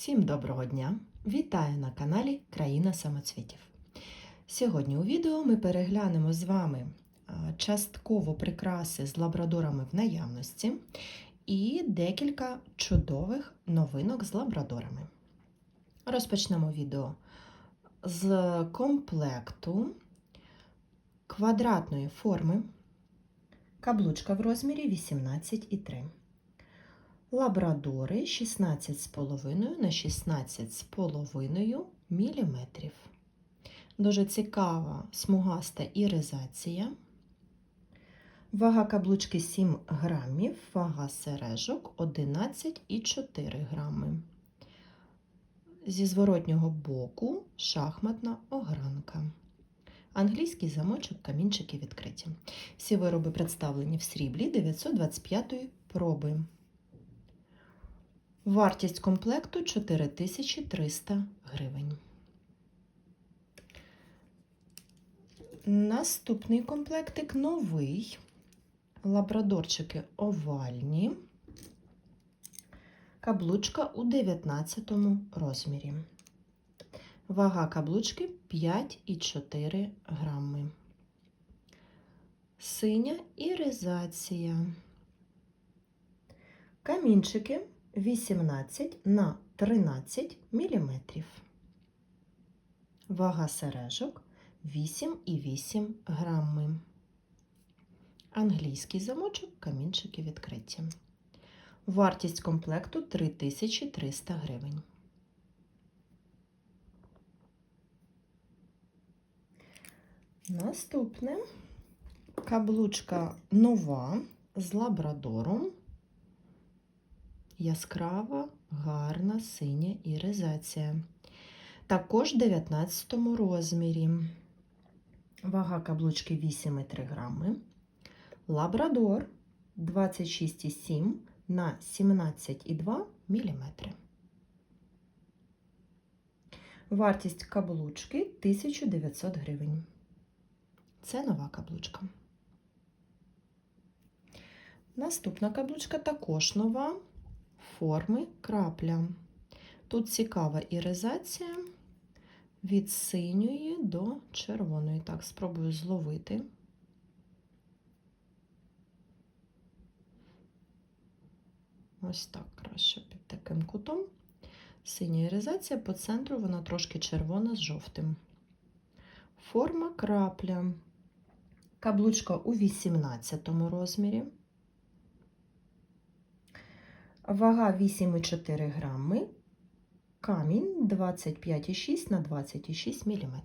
Всім доброго дня! Вітаю на каналі Країна самоцвітів. Сьогодні у відео ми переглянемо з вами частково прикраси з лабрадорами в наявності і декілька чудових новинок з лабрадорами. Розпочнемо відео з комплекту квадратної форми, каблучка в розмірі 18,3. Лабрадори 16,5 на 16,5 мм. Дуже цікава смугаста іризація. Вага каблучки 7 грамів, вага сережок 11,4 грами. Зі зворотнього боку шахматна огранка. Англійський замочок, камінчики відкриті. Всі вироби представлені в сріблі 925 проби. Вартість комплекту 4300 гривень. Наступний комплектик новий. Лабрадорчики овальні. Каблучка у 19 розмірі. Вага каблучки 5,4 грами. Синя іризація. Камінчики 18 на 13 мм. Вага сережок 8,8 грами. Англійський замочок, камінчики відкриті. Вартість комплекту 3300 гривень. Наступне каблучка нова з лабрадором яскрава, гарна синя іризація. Також в 19 розмірі. Вага каблучки 8,3 грами. Лабрадор 26,7 на 17,2 мм. Вартість каблучки 1900 гривень. Це нова каблучка. Наступна каблучка також нова форми крапля. Тут цікава іризація від синьої до червоної. Так, спробую зловити. Ось так краще під таким кутом. Синя іризація по центру, вона трошки червона з жовтим. Форма крапля. Каблучка у 18 розмірі. Вага 8,4 грами, камінь 25,6 на 26 мм.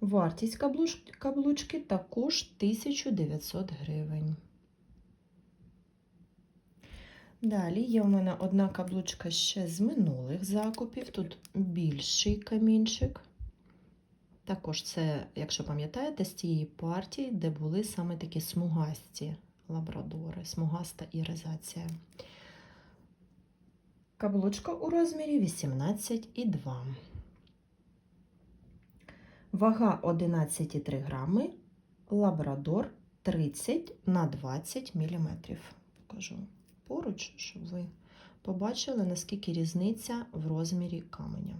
Вартість каблучки також 1900 гривень. Далі є у мене одна каблучка ще з минулих закупів. Тут більший камінчик. Також це, якщо пам'ятаєте, з тієї партії, де були саме такі смугасті лабрадори, смугаста іризація. Каблучка у розмірі 18,2. Вага 11,3 грами, лабрадор 30 на 20 мм. Покажу поруч, щоб ви побачили, наскільки різниця в розмірі каменя.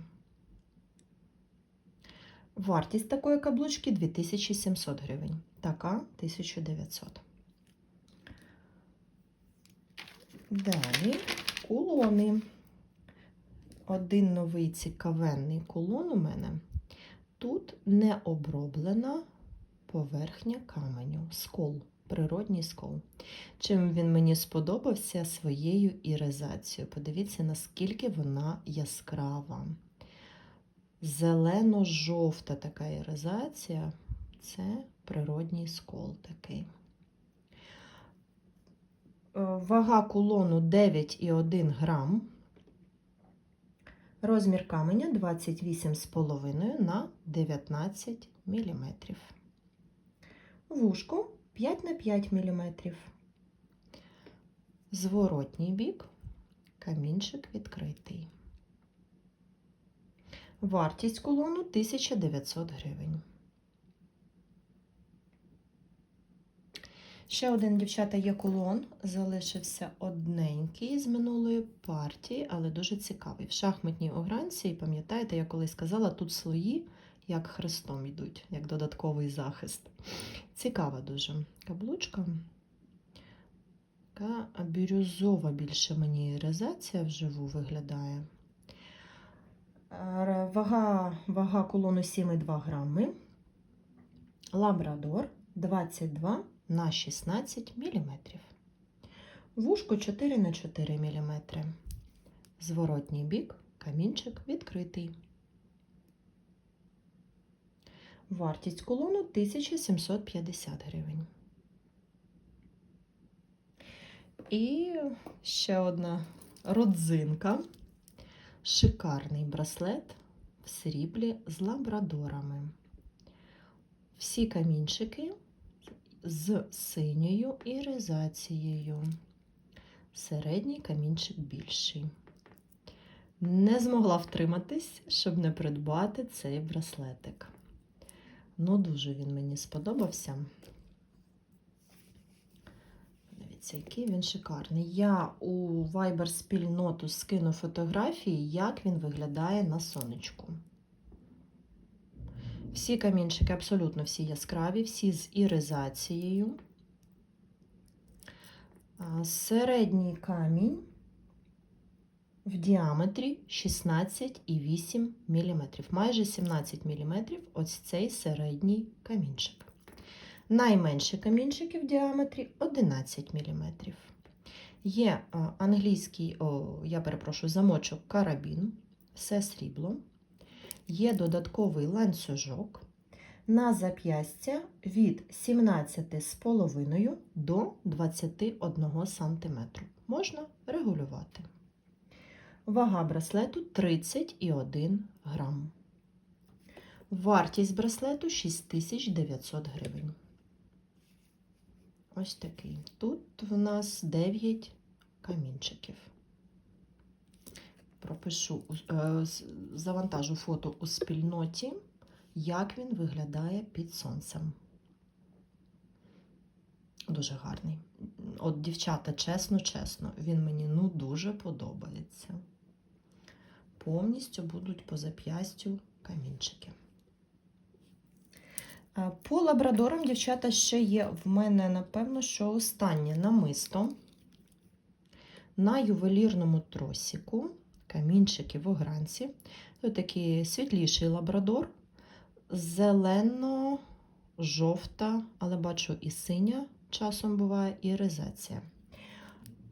Вартість такої каблучки 2700 гривень, така 1900. Далі кулони. Один новий цікавенний кулон у мене. Тут не оброблена поверхня каменю, скол, природній скол. Чим він мені сподобався своєю іризацією. Подивіться, наскільки вона яскрава. Зелено-жовта така іризація це природній скол такий. Вага кулону 9,1 грам. Розмір каменя 28,5 на 19 мм. Вушко 5 на 5 мм. Зворотній бік, камінчик відкритий. Вартість кулону 1900 гривень. Ще один, дівчата, є кулон. Залишився одненький з минулої партії, але дуже цікавий. В шахматній огранці, пам'ятаєте, я колись сказала, тут слої як хрестом йдуть, як додатковий захист. Цікава дуже каблучка. Така бірюзова більше мені іризація вживу виглядає. Е, Вага, вага кулону 7,2 грами. Лабрадор 22 на 16 мм. Вушко 4 на 4 мм. Зворотній бік, камінчик відкритий. Вартість колону 1750 гривень. І ще одна родзинка. Шикарний браслет в сріблі з лабрадорами. Всі камінчики з синьою іризацією. Середній камінчик більший. Не змогла втриматись, щоб не придбати цей браслетик. Ну, дуже він мені сподобався. Дивіться, який він шикарний. Я у Viber спільноту скину фотографії, як він виглядає на сонечку. Всі камінчики абсолютно всі яскраві, всі з іризацією. Середній камінь в діаметрі 16,8 мм. Майже 17 мм ось цей середній камінчик. Найменші камінчики в діаметрі 11 мм. Є англійський, я перепрошую, замочок карабін, все срібло. Є додатковий ланцюжок на зап'ястя від 17,5 до 21 см. Можна регулювати. Вага браслету 31 грам. Вартість браслету 6900 гривень. Ось такий. Тут в нас 9 камінчиків. Пропишу, е, завантажу фото у спільноті, як він виглядає під сонцем. Дуже гарний. От, дівчата, чесно, чесно, він мені ну дуже подобається. Повністю будуть по зап'ястю камінчики. Е, По лабрадорам, дівчата, ще є в мене, напевно, що останнє намисто на ювелірному тросіку, камінчики в огранці. Тут такий світліший лабрадор, зелено-жовта, але бачу і синя, часом буває, і резація.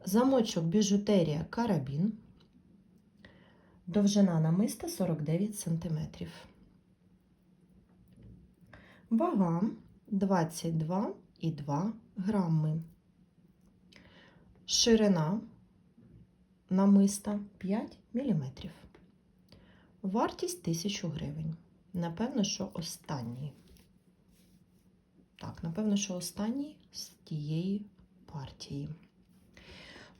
Замочок біжутерія карабін. Довжина намиста 49 см. Вага 22,2 грами. Ширина намиста 5 мм. Вартість 1000 гривень. Напевно, що останній. Так, напевно, що останній з тієї партії.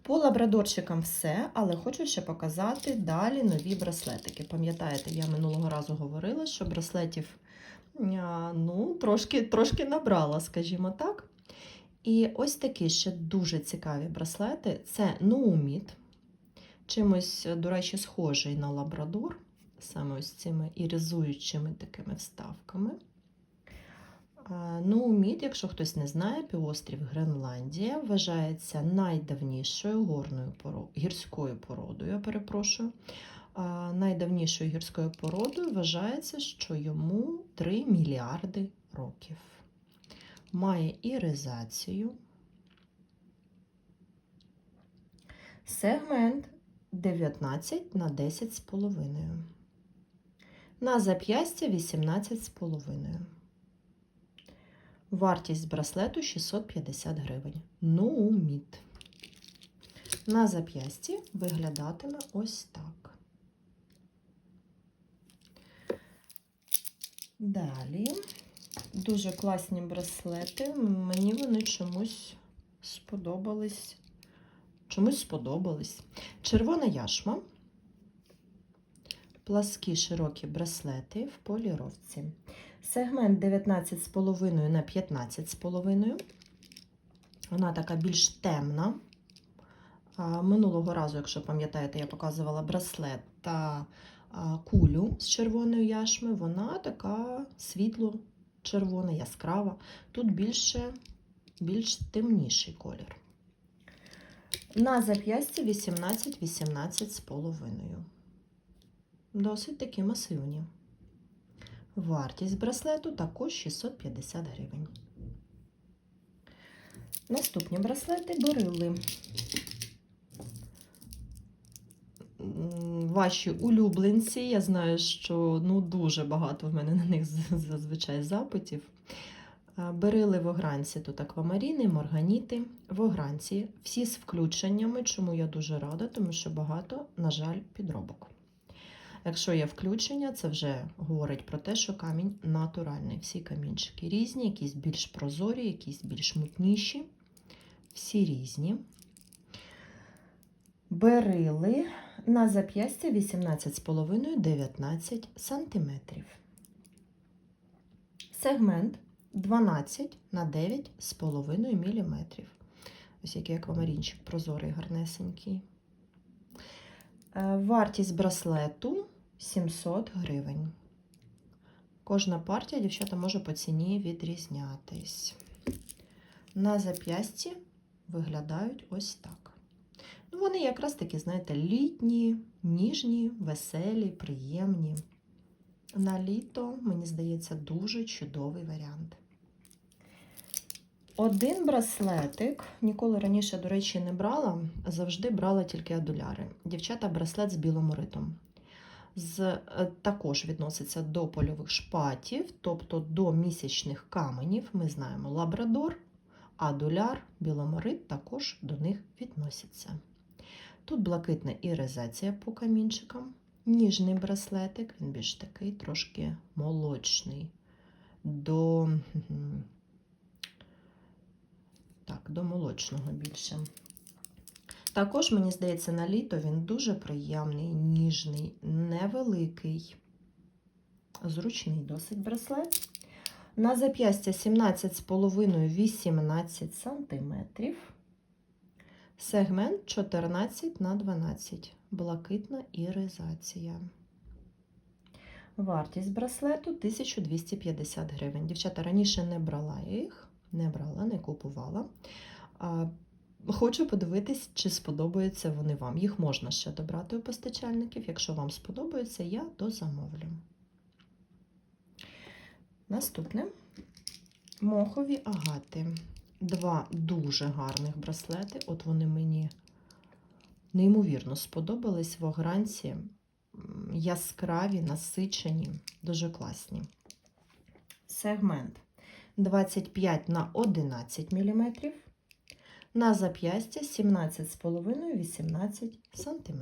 По лабрадорчикам все, але хочу ще показати далі нові браслетики. Пам'ятаєте, я минулого разу говорила, що браслетів ну, трошки, трошки набрала, скажімо так. І ось такі ще дуже цікаві браслети. Це Nuumid, чимось, до речі, схожий на лабрадор, саме ось цими іризуючими такими вставками. Nuumid, якщо хтось не знає, півострів Гренландія вважається найдавнішою горною поро... гірською породою, я перепрошую. Найдавнішою гірською породою вважається, що йому 3 мільярди років. Має іризацію. Сегмент 19 на 10,5. На зап'ястя 18,5. Вартість браслету 650 гривень. Нуміт. На зап'ясті виглядатиме ось так. Далі дуже класні браслети. Мені вони чомусь сподобались. Чомусь сподобались. Червона яшма. Пласкі широкі браслети в поліровці. Сегмент 19,5 на 15,5. Вона така більш темна. Минулого разу, якщо пам'ятаєте, я показувала браслет та кулю з червоної яшми. Вона така світло-червона, яскрава. Тут більше, більш темніший колір. На зап'ясті 18-18 з половиною. Досить такі масивні. Вартість браслету також 650 гривень. Наступні браслети берили. Ваші улюбленці. Я знаю, що ну, дуже багато в мене на них зазвичай запитів. Берили в огранці тут аквамаріни, морганіти. В огранці всі з включеннями, чому я дуже рада, тому що багато, на жаль, підробок. Якщо є включення, це вже говорить про те, що камінь натуральний. Всі камінчики різні, якісь більш прозорі, якісь більш мутніші. Всі різні. Берили на зап'ястя 18,5-19 см. Сегмент 12 на 9,5 мм. Ось який аквамарінчик прозорий, гарнесенький. Е, Вартість браслету 700 гривень. Кожна партія, дівчата, може по ціні відрізнятись. На зап'ясті виглядають ось так. Ну, вони якраз такі, знаєте, літні, ніжні, веселі, приємні. На літо, мені здається, дуже чудовий варіант. Один браслетик, ніколи раніше, до речі, не брала, завжди брала тільки адуляри. Дівчата, браслет з біломоритом. З, е, також відноситься до польових шпатів, тобто до місячних каменів. Ми знаємо лабрадор, адуляр, біломорит також до них відносяться. Тут блакитна іризація по камінчикам, ніжний браслетик, він більш такий трошки молочний. До, так, до молочного більше. Також, мені здається, на літо він дуже приємний, ніжний, невеликий, зручний досить браслет. На зап'ястя 17,5-18 см. Сегмент 14 на 12. Блакитна іризація. Вартість браслету 1250 гривень. Дівчата, раніше не брала їх, не брала, не купувала. Хочу подивитись, чи сподобаються вони вам. Їх можна ще добрати у постачальників. Якщо вам сподобається, я дозамовлю. Наступне мохові агати. Два дуже гарних браслети. От вони мені неймовірно сподобались в огранці. Яскраві, насичені, дуже класні. Сегмент 25 на 11 мм. На зап'ястя 17,5-18 см.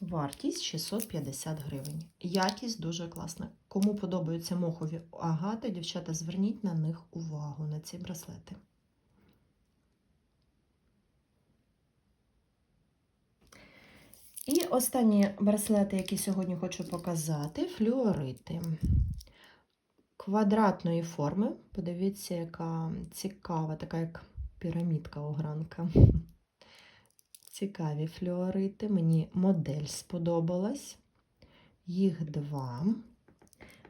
Вартість 650 гривень. Якість дуже класна. Кому подобаються мохові агати, дівчата, зверніть на них увагу, на ці браслети. І останні браслети, які сьогодні хочу показати, флюорити. Квадратної форми. Подивіться, яка цікава, така як пірамідка огранка. Цікаві флюорити. Мені модель сподобалась. Їх два.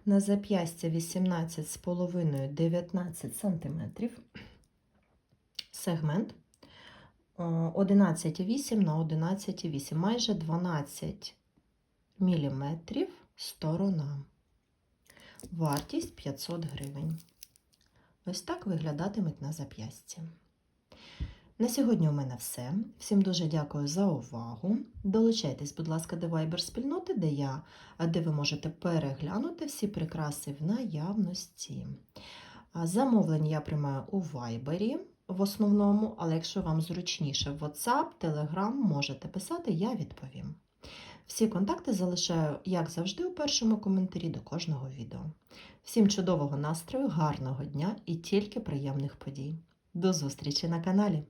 На зап'ястя 18,5-19 см. Сегмент е, 11,8 на 11,8, майже 12 мм сторона. Вартість 500 гривень. Ось так виглядатимуть на зап'ясті. На сьогодні у мене все. Всім дуже дякую за увагу. Долучайтесь, будь ласка, до Viber спільноти, де я, де ви можете переглянути всі прикраси в наявності. Замовлення я приймаю у Viber в основному, але якщо вам зручніше WhatsApp, Telegram, можете писати, я відповім. Всі контакти залишаю, як завжди, у першому коментарі до кожного відео. Всім чудового настрою, гарного дня і тільки приємних подій. До зустрічі на каналі!